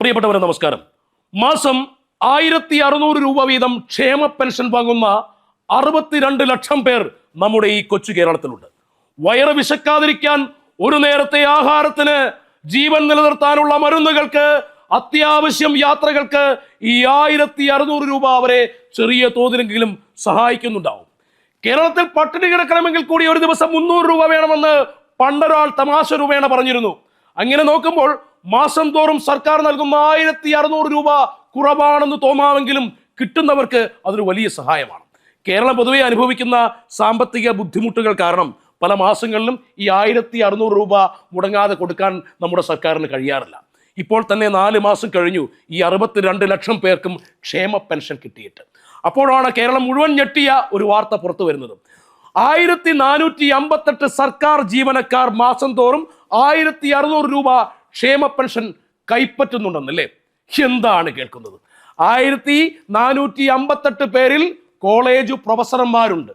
പ്രിയപ്പെട്ടവരെ നമസ്കാരം. മാസം ആയിരത്തി അറുന്നൂറ് രൂപ വീതം ക്ഷേമ പെൻഷൻ വാങ്ങുന്ന അറുപത്തിരണ്ട് ലക്ഷം പേർ നമ്മുടെ ഈ കൊച്ചു കേരളത്തിലുണ്ട്. വയറ് വിശക്കാതിരിക്കാൻ ഒരു നേരത്തെ ആഹാരത്തിന് ജീവൻ നിലനിർത്താനുള്ള മരുന്നുകൾക്ക് അത്യാവശ്യം യാത്രകൾക്ക് ഈ ആയിരത്തി അറുന്നൂറ് രൂപ അവരെ ചെറിയ തോതിലെങ്കിലും സഹായിക്കുന്നുണ്ടാവും. കേരളത്തിൽ പട്ടിണി കിടക്കണമെങ്കിൽ കൂടി ഒരു ദിവസം മുന്നൂറ് രൂപ വേണമെന്ന് പണ്ടൊരാൾ തമാശ രൂപേണ പറഞ്ഞിരുന്നു. അങ്ങനെ നോക്കുമ്പോൾ മാസം തോറും സർക്കാർ നൽകുന്ന ആയിരത്തി അറുന്നൂറ് രൂപ കുറവാണെന്ന് തോന്നാമെങ്കിലും കിട്ടുന്നവർക്ക് അതൊരു വലിയ സഹായമാണ്. കേരളം പൊതുവെ അനുഭവിക്കുന്ന സാമ്പത്തിക ബുദ്ധിമുട്ടുകൾ കാരണം പല മാസങ്ങളിലും ഈ ആയിരത്തി അറുന്നൂറ് രൂപ മുടങ്ങാതെ കൊടുക്കാൻ നമ്മുടെ സർക്കാരിന് കഴിയാറില്ല. ഇപ്പോൾ തന്നെ നാല് മാസം കഴിഞ്ഞു ഈ അറുപത്തിരണ്ട് ലക്ഷം പേർക്കും ക്ഷേമ പെൻഷൻ കിട്ടിയിട്ട്. അപ്പോഴാണ് കേരളം മുഴുവൻ ഞെട്ടിയ ഒരു വാർത്ത പുറത്തു വരുന്നത്. ആയിരത്തി നാനൂറ്റി അമ്പത്തെട്ട് സർക്കാർ ജീവനക്കാർ മാസം തോറും ആയിരത്തി അറുന്നൂറ് രൂപ ക്ഷേമ പെൻഷൻ കൈപ്പറ്റുന്നുണ്ടെന്നല്ലേ? എന്താണ് കേൾക്കുന്നത്? ആയിരത്തി നാനൂറ്റി അമ്പത്തെട്ട് പേരിൽ കോളേജ് പ്രൊഫസർമാരുണ്ട്.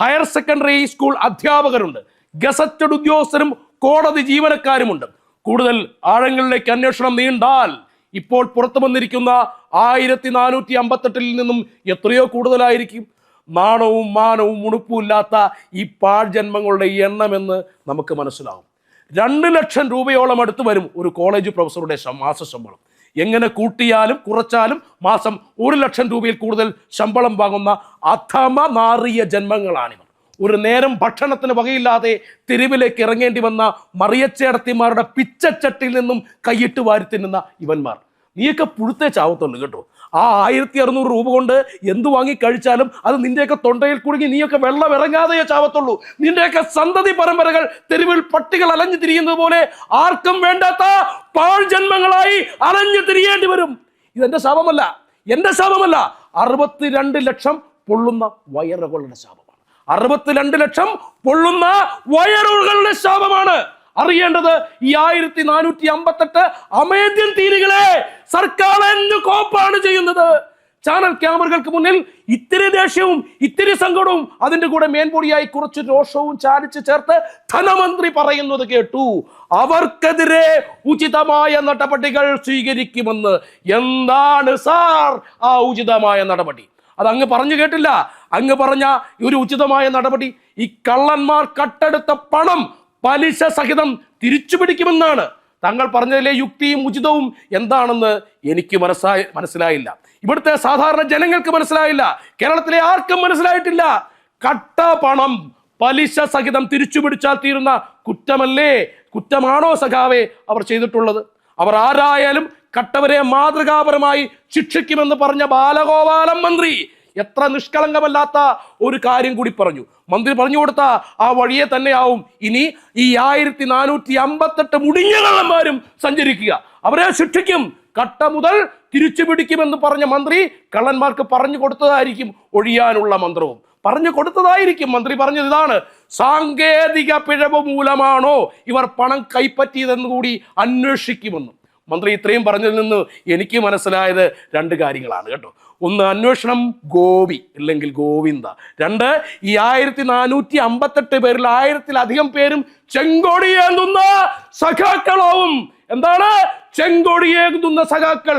ഹയർ സെക്കൻഡറി സ്കൂൾ അധ്യാപകരുണ്ട്. ഗസറ്റഡ് ഉദ്യോഗസ്ഥരും കോടതി ജീവനക്കാരുമുണ്ട്. കൂടുതൽ ആഴങ്ങളിലേക്ക് അന്വേഷണം നീണ്ടാൽ ഇപ്പോൾ പുറത്തു വന്നിരിക്കുന്ന ആയിരത്തി നാനൂറ്റി അമ്പത്തെട്ടിൽ നിന്നും എത്രയോ കൂടുതലായിരിക്കും. നാണവും മാനവും ഉണുപ്പുമില്ലാത്ത ഈ പാഴ്ജന്മങ്ങളുടെ എണ്ണമെന്ന് നമുക്ക് മനസ്സിലാവും. രണ്ട് ലക്ഷം രൂപയോളം അടുത്ത് വരും ഒരു കോളേജ് പ്രൊഫസറുടെ മാസ ശമ്പളം. എങ്ങനെ കൂട്ടിയാലും കുറച്ചാലും മാസം ഒരു ലക്ഷം രൂപയിൽ കൂടുതൽ ശമ്പളം വാങ്ങുന്ന അധമ നാറിയ ജന്മങ്ങളാണിവർ. ഒരു നേരം ഭക്ഷണത്തിന് വകയില്ലാതെ തെരുവിലേക്ക് ഇറങ്ങേണ്ടി വന്ന മറിയച്ചേടത്തിമാരുടെ പിച്ചച്ചട്ടിൽ നിന്നും കൈയിട്ട് വാരി തിന്നുന്ന ഇവന്മാർ. നീയൊക്കെ പുഴുത്തേ ചാവത്തുള്ളൂ കേട്ടോ. ആ ആയിരത്തി അറുന്നൂറ് രൂപ കൊണ്ട് എന്ത് വാങ്ങി കഴിച്ചാലും അത് നിന്റെയൊക്കെ തൊണ്ടയിൽ കുടുങ്ങി നീയൊക്കെ വെള്ളം ഇറങ്ങാതെയേ ചാവത്തുള്ളൂ. നിന്റെയൊക്കെ സന്തതി പരമ്പരകൾ തെരുവിൽ പട്ടികൾ അലഞ്ഞു തിരിയുന്നത് പോലെ ആർക്കും വേണ്ടാത്ത പാഴ്ജന്മങ്ങളായി അലഞ്ഞു തിരിയേണ്ടി വരും. ഇതെന്റെ ശാപമല്ല എന്റെ ശാപമല്ല. അറുപത്തിരണ്ട് ലക്ഷം പൊള്ളുന്ന വയറുകളുടെ ശാപമാണ്. അറുപത്തിരണ്ട് ലക്ഷം പൊള്ളുന്ന വയറുകളുടെ ശാപമാണ്. അറിയേണ്ടത് ഈ ആയിരത്തി നാനൂറ്റി അമ്പത്തെട്ട് അമേദ്യൻ തീരുകളെ സർക്കാർ എന്ത് കോപ്പാണ് ചെയ്യുന്നത്? ചാനൽ ക്യാമറകൾക്ക് മുന്നിൽ ഇത്തിരി ദേഷ്യവും ഇത്തിരി സങ്കടവും അതിന്റെ കൂടെ മേൻപൊടിയായി കുറച്ച് രോഷവും ചാലിച്ച് ചേർത്ത് ധനമന്ത്രി പറയുന്നത് കേട്ടു. അവർക്കെതിരെ ഉചിതമായ നടപടികൾ സ്വീകരിക്കുമെന്ന്. എന്താണ് സാർ ആ ഉചിതമായ നടപടി? അത് അങ്ങ് പറഞ്ഞു കേട്ടില്ല. അങ്ങ് പറഞ്ഞ ഒരു ഉചിതമായ നടപടി ഈ കള്ളന്മാർ കട്ടെടുത്ത പണം പലിശ സഹിതം തിരിച്ചു പിടിക്കുമെന്നാണ്. താങ്കൾ പറഞ്ഞതിലെ യുക്തിയും ഉചിതവും എന്താണെന്ന് എനിക്ക് മനസ്സായി മനസ്സിലായില്ല. ഇവിടുത്തെ സാധാരണ ജനങ്ങൾക്ക് മനസ്സിലായില്ല. കേരളത്തിലെ ആർക്കും മനസ്സിലായിട്ടില്ല. കട്ട പണം പലിശ സഹിതം തിരിച്ചു പിടിച്ചാൽ തീരുന്ന കുറ്റമല്ലേ? കുറ്റമാണോ സഖാവെ അവർ ചെയ്തിട്ടുള്ളത്? അവർ ആരായാലും കട്ടവരെ മാതൃകാപരമായി ശിക്ഷിക്കുമെന്ന് പറഞ്ഞ ബാലഗോപാലം മന്ത്രി എത്ര നിഷ്കളങ്കമല്ലാത്ത ഒരു കാര്യം കൂടി പറഞ്ഞു. മന്ത്രി പറഞ്ഞു കൊടുത്ത ആ വഴിയെ തന്നെയാവും ഇനി ഈ ആയിരത്തി നാനൂറ്റി അമ്പത്തെട്ട് മുടിഞ്ഞ കള്ളന്മാരും സഞ്ചരിക്കുക. അവരെ ശിക്ഷിക്കും. കട്ട മുതൽ തിരിച്ചു പിടിക്കുമെന്ന് പറഞ്ഞ മന്ത്രി കള്ളന്മാർക്ക് പറഞ്ഞു കൊടുത്തതായിരിക്കും ഒഴിയാനുള്ള മന്ത്രവും. പറഞ്ഞു കൊടുത്തതായിരിക്കും. മന്ത്രി പറഞ്ഞത് ഇതാണ്. സാങ്കേതിക പിഴവ് മൂലമാണോ ഇവർ പണം കൈപ്പറ്റിയതെന്ന് കൂടി അന്വേഷിക്കുമെന്നും. മന്ത്രി ഇത്രയും പറഞ്ഞതിൽ നിന്ന് എനിക്ക് മനസ്സിലായത് രണ്ട് കാര്യങ്ങളാണ് കേട്ടോ. ഒന്ന് അന്വേഷണം ഗോപി അല്ലെങ്കിൽ ഗോവിന്ദ. രണ്ട് ഈ ആയിരത്തി നാനൂറ്റി അമ്പത്തെട്ട് പേരിൽ ആയിരത്തിലധികം പേരും ചെങ്കോടിയേന്തുന്ന സഖാക്കളാവും. എന്താണ്? ചെങ്കോടിയേന്തുന്ന സഖാക്കൾ.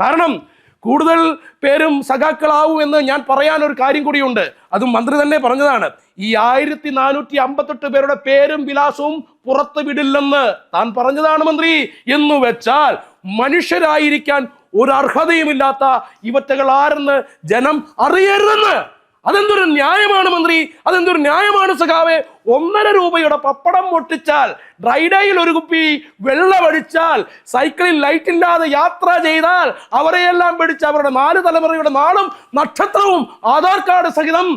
കാരണം കൂടുതൽ പേരും സഖാക്കളാവും എന്ന് ഞാൻ പറയാൻ ഒരു കാര്യം കൂടിയുണ്ട്. അതും മന്ത്രി തന്നെ പറഞ്ഞതാണ്. ഈ ആയിരത്തി നാനൂറ്റി അമ്പത്തെട്ട് പേരുടെ പേരും വിലാസവും പുറത്തു വിടില്ലെന്ന് താൻ പറഞ്ഞതാണ് മന്ത്രി. എന്ന് വെച്ചാൽ മനുഷ്യരായിരിക്കാൻ ഒരു അർഹതയുമില്ലാത്ത ഇവറ്റകൾ ആരെന്ന് ജനം അറിയരുതെന്ന്. അതെന്തൊരു ന്യായമാണ് മന്ത്രി? അതെന്തൊരു ന്യായമാണ് സഖാവെ? ഒന്നര രൂപയുടെ പപ്പടം പൊട്ടിച്ചാൽ ഡ്രൈഡേയിൽ ഒരു കുപ്പി വെള്ളമടിച്ചാൽ സൈക്കിളിൽ ലൈറ്റ് ഇല്ലാതെ യാത്ര ചെയ്താൽ അവരെയെല്ലാം പിടിച്ച് അവരുടെ നാല് തലമുറയുടെ നാളും നക്ഷത്രവും ആധാർ കാർഡ് സഹിതം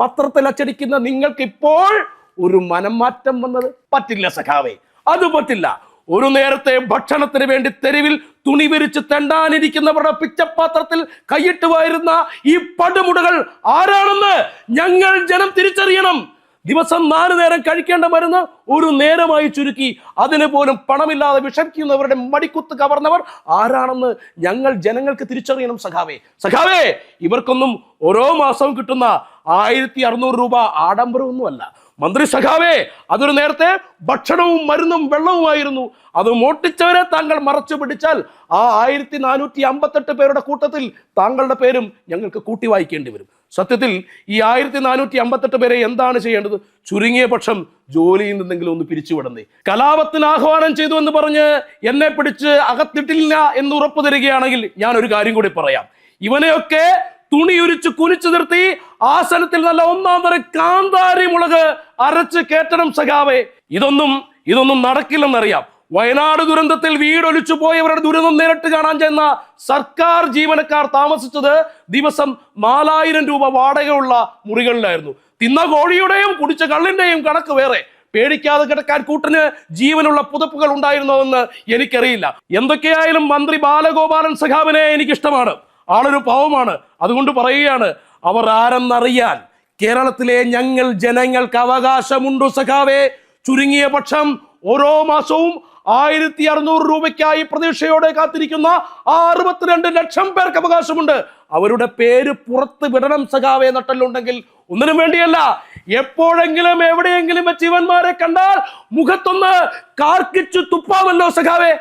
പത്രത്തിൽ അച്ചടിക്കുന്ന നിങ്ങൾക്ക് ഇപ്പോൾ ഒരു മനംമാറ്റം വന്നത് പറ്റില്ല സഖാവേ. അത് പറ്റില്ല. ഒരു നേരത്തെ ഭക്ഷണത്തിന് വേണ്ടി തെരുവിൽ തുണി വിരിച്ച് തെണ്ടാനിരിക്കുന്നവരുടെ പിച്ചപാത്രത്തിൽ കൈയിട്ട് വരുന്ന ഈ പടുമുടകൾ ആരാണെന്ന് ഞങ്ങൾ ജനം തിരിച്ചറിയണം. ദിവസം നാല് നേരം കഴിക്കേണ്ട മരുന്ന് ഒരു നേരമായി ചുരുക്കി. അതിന് പോലും പണമില്ലാതെ വിഷമിക്കുന്നവരുടെ മടിക്കുത്ത് കവർന്നവർ ആരാണെന്ന് ഞങ്ങൾ ജനങ്ങൾക്ക് തിരിച്ചറിയണം സഖാവേ. സഖാവേ ഇവർക്കൊന്നും ഓരോ മാസവും കിട്ടുന്ന ആയിരത്തി അറുന്നൂറ് രൂപ ആഡംബരമൊന്നുമല്ല. മന്ത്രി സഖാവേ അതൊരു നേരത്തെ ഭക്ഷണവും മരുന്നും വെള്ളവുമായിരുന്നു. അത് മോട്ടിച്ചവരെ താങ്കൾ മറച്ചു പിടിച്ചാൽ ആ ആയിരത്തി നാനൂറ്റി അമ്പത്തെട്ട് പേരുടെ കൂട്ടത്തിൽ താങ്കളുടെ പേരും ഞങ്ങൾക്ക് കൂട്ടി വായിക്കേണ്ടി വരും. സത്യത്തിൽ ഈ ആയിരത്തി നാനൂറ്റി അമ്പത്തെട്ട് പേരെ എന്താണ് ചെയ്യേണ്ടത്? ചുരുങ്ങിയ പക്ഷം ജോലിയിൽ നിന്നെങ്കിലും ഒന്ന് പിരിച്ചുവിടുന്നേ കലാപത്തിന് ആഹ്വാനം ചെയ്തു എന്ന് പറഞ്ഞ് എന്നെ പിടിച്ച് അകത്തിട്ടില്ല എന്ന് ഉറപ്പു തരികയാണെങ്കിൽ ഞാൻ ഒരു കാര്യം കൂടി പറയാം. ഇവനെയൊക്കെ തുണി ഉരിച്ച് കുനിച്ചു നിർത്തി ആസനത്തിൽ നല്ല ഒന്നാം തരം കാന്താരി മുളക് അരച്ച് കേറ്റണം സഖാവേ. ഇതൊന്നും ഇതൊന്നും നടക്കില്ലെന്നറിയാം. വയനാട് ദുരന്തത്തിൽ വീടൊലിച്ചു പോയവരുടെ ദുരന്തം നേരിട്ട് കാണാൻ ചെന്ന സർക്കാർ ജീവനക്കാർ താമസിച്ചത് ദിവസം നാലായിരം രൂപ വാടകയുള്ള മുറികളിലായിരുന്നു. തിന്ന കോഴിയുടെയും കുടിച്ച കള്ളിന്റെയും കണക്ക് വേറെ. പേടിക്കാതെ കിടക്കാൻ കൂട്ടിന് ജീവനുള്ള പുതപ്പുകൾ ഉണ്ടായിരുന്നോ എന്ന് എനിക്കറിയില്ല. എന്തൊക്കെയായാലും മന്ത്രി ബാലഗോപാലൻ സഖാവിനെ എനിക്കിഷ്ടമാണ്. ആളൊരു പാവമാണ്. അതുകൊണ്ട് പറയുകയാണ് അവർ ആരെന്നറിയാൻ? കേരളത്തിലെ ഞങ്ങൾ ജനങ്ങൾക്ക് അവകാശമുണ്ടു സഖാവേ. ചുരുങ്ങിയ പക്ഷം ഓരോ മാസവും ആയിരത്തി അറുന്നൂറ് രൂപയ്ക്കായി പ്രതീക്ഷയോടെ കാത്തിരിക്കുന്ന ആ അറുപത്തിരണ്ട് ലക്ഷം പേർക്ക് അവകാശമുണ്ട്. അവരുടെ പേര് പുറത്ത് വിടണം സഖാവേ നട്ടല്ലുണ്ടെങ്കിൽ ഒന്നിനും വേണ്ടിയല്ല. എപ്പോഴെങ്കിലും എവിടെയെങ്കിലും വെച്ച് ഇവന്മാരെ കണ്ടാൽ മുഖത്തൊന്ന് കാർക്കിച്ചു തുപ്പാമല്ലോ സഖാവേ.